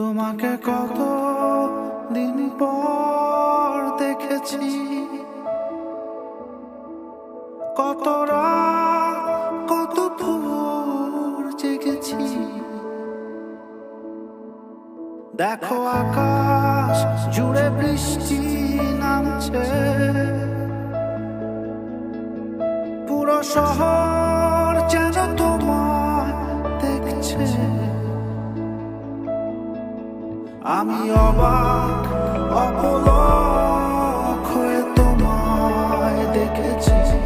তোমাকে কত দিন পর দেখেছি। কত কত ভোর জেগেছি। দেখো আকাশ জুড়ে বৃষ্টি নামছে। পুরো শহর যেন তোমার দেখছে। আমি অবাক অপলক হয়ে তোমায় দেখেছি।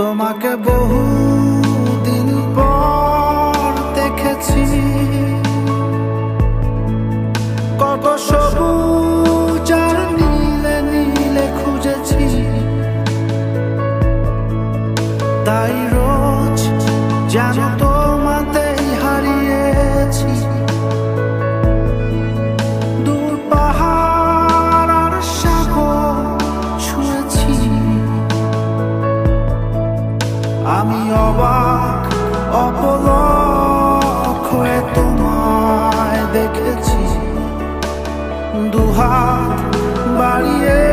তোমাকে বহু দিন পর দেখেছি। কত সবুজ অবাক অপলক হয়ে তোমায় দেখেছি। দুহাত বাড়িয়ে